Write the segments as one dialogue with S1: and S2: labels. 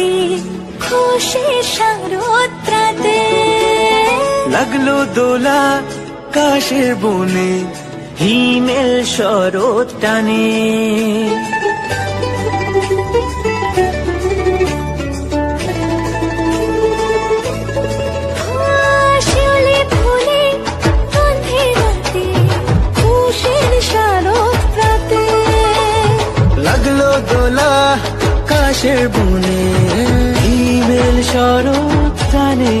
S1: মাতে খুশি শারদ্রাতে
S2: লাগল দোলা কাশের বনে হিমেল শরৎ টানে। লাগল দোলা কাশের বনে হিমেল শরৎ জানে।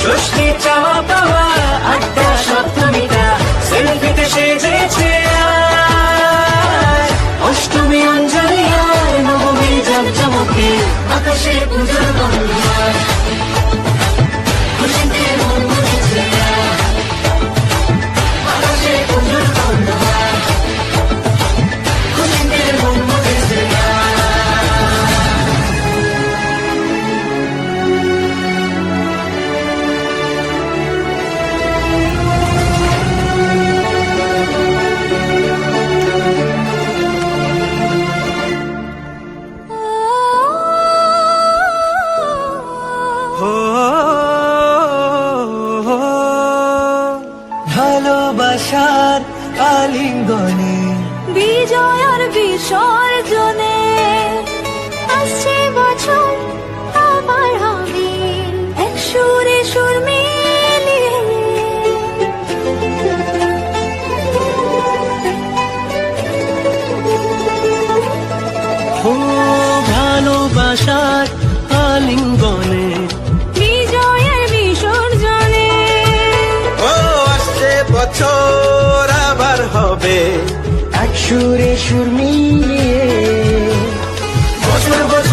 S2: ষষ্ঠী চাওয়া পাওয়া, আড্ডা সপ্তমীটা সেলফিতে সেজেছে অষ্টমী অঞ্জলি আর নবমী জমজমকে আকাশের পুজোর ভালোবাসার আলিঙ্গনে।
S1: বিজয় আর বিসর্জনে আসছে বছর আবার হবে। এক সুরে সুর
S2: ভালোবাসার আলিঙ্গনে
S3: হবে।
S2: এক সুরে সুর মিলিয়ে বছর বছর